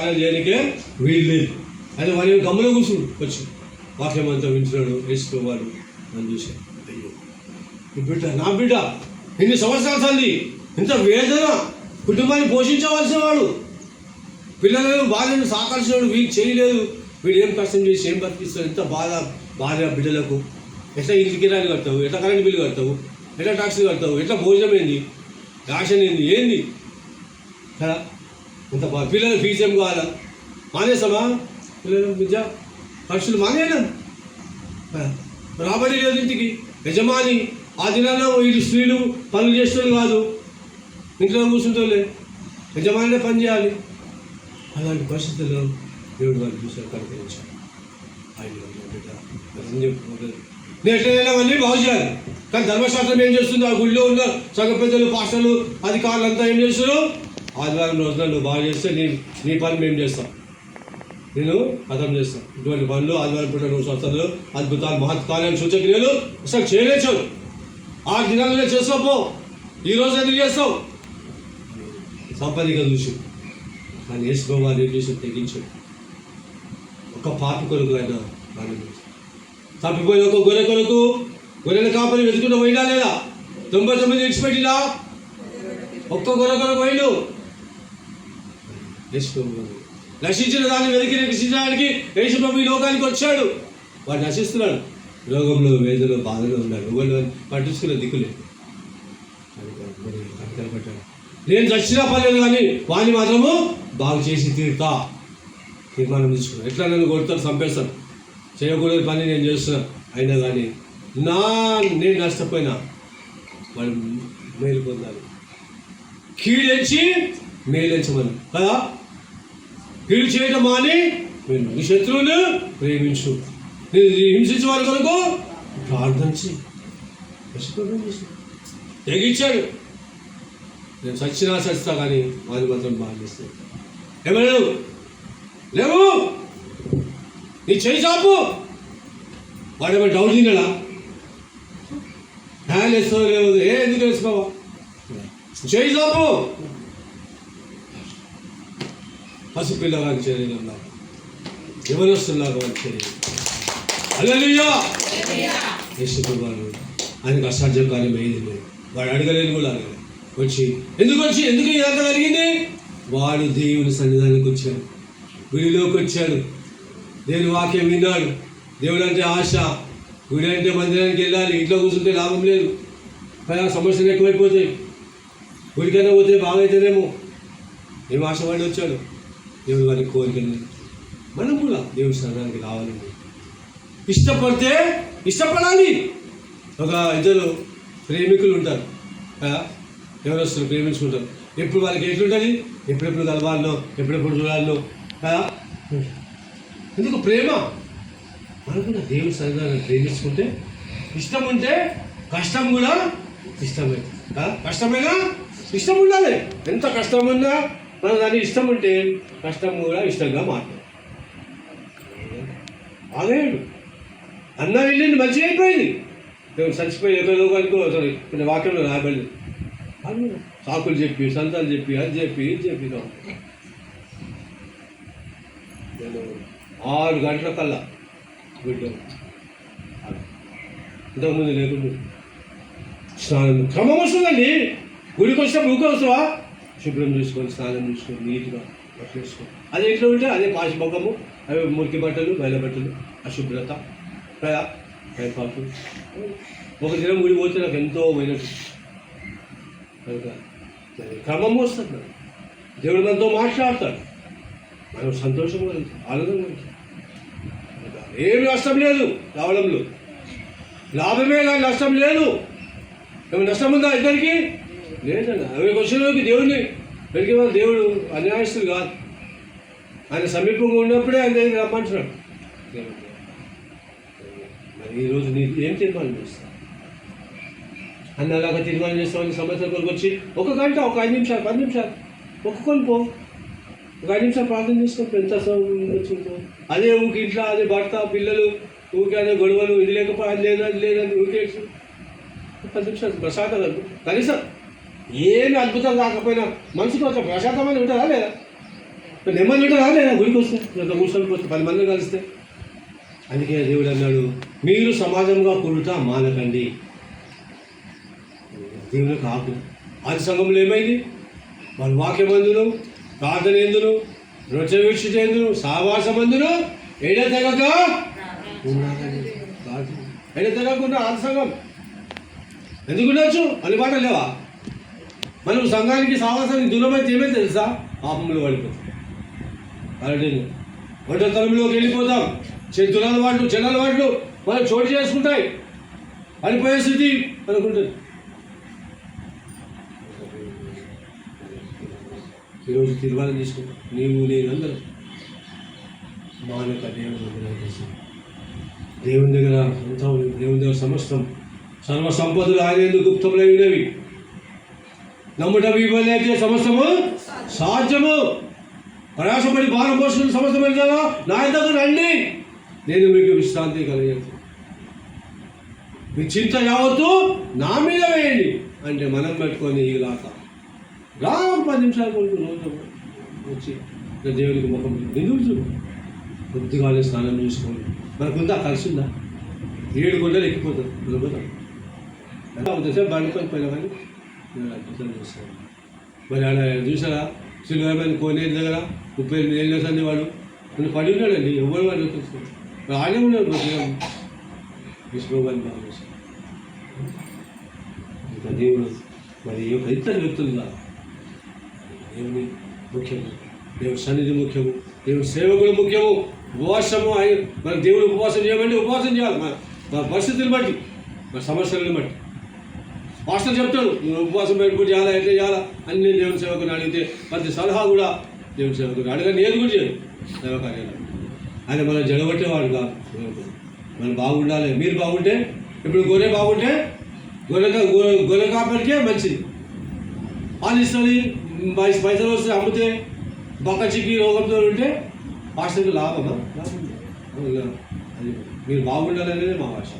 చేయడానికే వీలు లేదు. అది వారి గమ్మున కూర్చుడు వచ్చి వాక్యం అంతా వింటున్నాడు. వేసుకోవాలి అని చూశాడు అయ్యో బిడ్డ నా బిడ్డ ఇన్ని సంవత్సరాల తల్లి ఇంత వేదన కుటుంబాన్ని పోషించవలసిన వాడు. పిల్లలను భార్యను సాకాల్సినవాడు వీళ్ళు చేయలేదు. వీడు ఏం కష్టం చేసి ఏం బతికిస్తాడు ఎంత బాధ భార్య బిడ్డలకు. ఎట్లా ఇంటి కిరాయిలు కడతావు? ఎట్లా కరెంట్ బిల్లు కడతావు? ఎట్లా టాక్సీ కడతావు? ఎట్లా భోజనం ఏంది? రేషన్ ఏంది? ఏంది? కదా ఇంత మా పిల్లల ఫీజు ఏం కావాలా? మానేసామా పిల్లలు విద్య ఖర్చులు మానేనా రాబడి లేదు ఇంటికి. యజమాని ఆ దినాల్లో వీళ్ళు స్త్రీలు పనులు చేసేవాళ్ళు కాదు. ఇంట్లో కూర్చుంటోలే యజమానినే పని చేయాలి. అలాంటి పరిస్థితుల్లో దేవుడు వారిని చూసారు కనిపించారు ఆయన మరి చెప్పుకోలేదు. నేను ఎట్లయినా అన్నీ బాగు చేయాలి. కానీ ధర్మశాస్త్రం ఏం చేస్తుంది ఆ గుడిలో ఉన్న సగ పెద్దలు పాస్టర్లు అధికారులు అంతా ఏం చేస్తున్నారు? ఆదివారం రోజున నువ్వు బాగా చేస్తే నీ నీ పని మేము చేస్తాం. నేను అర్థం చేస్తాను ఇటువంటి పనులు ఆదివారం పూట నువ్వు స్వస్థతలు అద్భుతాలు మహత్కార్యాలు సూచక్రియలు అసలు చేయలేచావు ఆ దినాలనే చేసుకోపో ఈ రోజు ఎందుకు చేస్తావు? సంపదిగా చూసి. కానీ వేసుకోవాలి ఏం చేసి తెగించు ఒక పాప కొరకు ఆయన తప్పిపోయిన ఒక గొర్రె కొరకు గొర్రెల కాపరి వెతుకుంటూ పోయినా లేదా? తొంభై తొమ్మిది విడిచిపెట్టినా? ఒక్క గొర్రె కొరకు పోయిండు. వేసుకోవాలి నశించిన దాన్ని వెతికి రక్షించడానికి యేసుప్రభు ఈ లోకానికి వచ్చాడు. వాడు నశిస్తున్నాడు. రోగంలో వేదలో బాధలో ఉన్నాడు. ఎవరు పట్టించుకునే దిక్కులే పట్టాడు నేను చచ్చినా పర్లేదు కానీ వాడిని మాత్రము బాగు చేసి తీరుతా. తీర్మానం తీసుకున్నాను. ఎట్లా నన్ను కొడతాను చంపేస్తాను చేయకూడదు పని నేను చేస్తున్నాను అయినా కానీ నా నేను నష్టపోయినా వాళ్ళు మేలు పొందాలి. కీడెంచి మేలించమని. కదా? కీడు చేయడం మాని నేను నీ శత్రువును ప్రేమించు. నేను హింసించే వారి కొరకు ప్రార్థించి తెగించాడు నేను సచ్చినా సచ్చితా కానీ వారి మాత్రం బాధిస్తాను ఏమన్నాడు? లేవు! నీ చేయి చాపు! వాడు ఏమైనా డౌట్ తిన్నాడా? హ్యాండ్ వేస్తావు లేవు ఏ ఎందుకు వేసుకోవా చేయి చాపు! పసిపిల్లగాని శరీరంలో వస్తున్నారు వారి శరీరం అల్లెలుయ్యా ఆయనకు అసాధ్యం కార్యం అయింది లేదు. వాడు అడగలేని కూడా అడగలేదు. వచ్చి ఎందుకు వచ్చి? ఎందుకు ఇదంతా జరిగింది? వాడు దేవుని సన్నిధానానికి వచ్చాడు. గుడిలోకి వచ్చాడు. దేవుని వాక్యం విన్నాడు. దేవుడు అంటే ఆశ. గుడి అంటే మందిరానికి వెళ్ళాలి. ఇంట్లో కూర్చుంటే లాభం లేదు. కానీ సమస్యలు ఎక్కువైపోతాయి. గుడికైనా పోతే బాగైతేనేమో ఏం ఆశపడి వచ్చాడు దేవుడు వారి కోరికలు మనం కూడా దేవుడి స్థానానికి రావాలండి ఇష్టపడితే ఇష్టపడాలి. ఒక ఇద్దరు ప్రేమికులు ఉంటారు. ఎవరు వస్తారు ప్రేమించుకుంటారు. ఎప్పుడు వాళ్ళకి ఎట్లుంటుంది? ఎప్పుడెప్పుడు కలవాలనో ఎప్పుడెప్పుడు చూడాలనో ఎందుకు? ప్రేమ. మనం కూడా దేవుడి సన్నిధానం ప్రేమించుకుంటే ఇష్టం ఉంటే కష్టం కూడా ఇష్టమే. కష్టమేనా కష్టమైనా? ఇష్టం ఉండాలి. ఎంత కష్టం ఉన్నా మనం దానికి ఇష్టం ఉంటే కష్టం కూడా ఇష్టంగా మారుతుంది ఆగేడు అన్న వెళ్ళింది మంచిగా అయిపోయింది. చచ్చిపోయి ఎక్కడో లోకానికో సారీ కొన్ని వాక్యంలో రాబడి సాకులు చెప్పి సంతాలు చెప్పి అది చెప్పి ఇది చెప్పి నేను ఆరు గంటల కల్లా బిడ్డ ఇంతకుముందు లేకుండా. స్నానం. క్రమం వస్తుందండి. గుడికి వచ్చినప్పుడు ఊకే వస్తావా? శుభ్రం చేసుకొని స్నానం చేసుకొని నీట్గా బట్టలు వేసుకొని అదే ఇంట్లో ఉంటే అదే పాశభంగము అవి మురికి బట్టలు బయల బట్టలు అశుభ్రత కదా టైంపాకు ఒక దినం గుడి పోతే నాకు ఎంతో పోయినట్టు కనుక క్రమం వస్తుంది మనం దేవుడు మనతో మాట్లాడతాడు. మనం సంతోషం కలుగుతాం ఆనందం కలుగుతాం కనుక ఏమి నష్టం లేదు రావడంలో. లాభమే కానీ నష్టం లేదు. ఏమి నష్టం ఉందా ఇద్దరికి? లేదన్నా. అవి వచ్చినకి దేవుడిని పెరిగే వాళ్ళు దేవుడు అన్యాయస్తుడు కాదు. ఆయన సమీపంగా ఉన్నప్పుడే ఆయన దగ్గరికి రమ్మంటున్నాడు. మరి ఈరోజు నీ ఏం తీర్మానం చేస్తావు? అన్న అలాగా తీర్మానం చేస్తామని సంవత్సరం కొరకు వచ్చి ఒక గంట ఒక ఐదు నిమిషాలు పది నిమిషాలు ఒక్కొక్కరు పో. ఒక ఐదు నిమిషాలు ప్రార్థన చేసుకుంటే ఎంత వచ్చిందో అదే ఊకి ఇంట్లో అదే భర్త పిల్లలు ఊకే అదే గొడవలు ఇది లేకపోతే అది లేదు అది లేదని ఊరికే పది నిమిషాలు ప్రశాంతం కనీసం ఏమి అద్భుతం కాకపోయినా మనిషికి ఒక ప్రశాంతమైన ఉంటుందా లేదా? నెమ్మది ఉంటుందా లేదా గుడికి వస్తే? లేదా కూర్చొని పోతే పది మందిని కలిస్తే? అందుకే దేవుడు అన్నాడు మీరు సమాజంగా కూడుట మానకండి. దేవుడు కాకు ఆది సంఘంలో ఏమైంది? వాళ్ళ వాక్యమందును ప్రార్థన ఎందును రొచ్చవీక్షితేందును సావాసమందును ఏడ తెగక ఉండాలని కాదు ఆది సంఘం. ఎందుకు ఉండొచ్చు? అని మాట లేవా? మనం సంఘానికి సావాసానికి దూరమైతే ఏమైతే తెలుసా? పాపంలో పడిపోతాం అలాంటి ఒంటరితనంలోకి వెళ్ళిపోతాం. చెడు దురలవాట్లు మనం చోటు చేసుకుంటాయి. పడిపోయే స్థితి అనుకుంటుంది ఈరోజు తీర్మానం తీసుకుంటాం నీవు నేను అందరం యొక్క దేవుని దగ్గర దేవుని దగ్గర అంతా దేవుని దగ్గర సమస్తం సర్వ సంపదలు ఆయన ఎందుకు గుప్తములైనవి నమ్ముట వివలేకే సమస్తము సాధ్యము. ప్రయాసపడి భారం పోసుకుని సమస్తం వెళ్తావా నా దగ్గర రండి. నేను మీకు విశ్రాంతి కలిగేది మీ చింత యావత్తు నా మీద వేయండి అంటే మనం పెట్టుకొని ఈ లాక. రా పది నిమిషాలు కొడుకు రోజు వచ్చి దేవునికి ముఖం ఎందుకు చూడు కొద్దిగానే స్నానం చేసుకోండి. మనకుందా కలిసి ఉందా ఏడు కొండలు ఎక్కిపోతాం వెళ్ళిపోతాం ఎంతసేపు బండికొని పోయినా కానీ అద్భుతం చేస్తాడు మరి ఆడ చూసారా? శ్రీగారి కోనేరు దగ్గర ముప్పై ఎనిమిది ఏళ్ళు సంది వాడు. నన్ను పడి ఉన్నాడండి ఎవరు వాడు తెలుసు? ఆడే ఉన్నాడు విష్ణుగారిని బాగా చేశాడు. ఇంకా దేవుడు మరి ఈ యొక్క ఇద్దరు దేవుని ముఖ్యము. దేవుడి సన్నిధి ముఖ్యము. దేవుడి సేవకుడు ముఖ్యము. ఉపవాసము ఆయన. మన దేవుడు ఉపవాసం చేయమంటే ఉపవాసం చేయాలి. మన మన పరిస్థితులను బట్టి మన సమస్యలను బట్టి. మాస్టర్ చెప్తాడు నువ్వు ఉపవాసం పెట్టుకుని చేయాలా ఎట్లా చేయాలా? అన్ని నేను దేవుని సేవకుని అడిగితే ప్రతి సలహా కూడా దేవుని సేవకుని అడగని ఏది కూడా చేయదు సేవకార్యాలు. ఆయన మనం జడగొట్టేవాడు కాదు మనం బాగుండాలి. మీరు బాగుంటే ఇప్పుడు గొర్రె బాగుంటే గొర్రె గొర్రె- గొర్రె కాపరికే మంచిది. పాలు ఇస్తుంది పైసలు వస్తే అమ్మితే బొక్క చిక్కి రోగంతో ఉంటే పాస్టర్కి లాభమా? లాభం అది మీరు బాగుండాలనేది మా భాష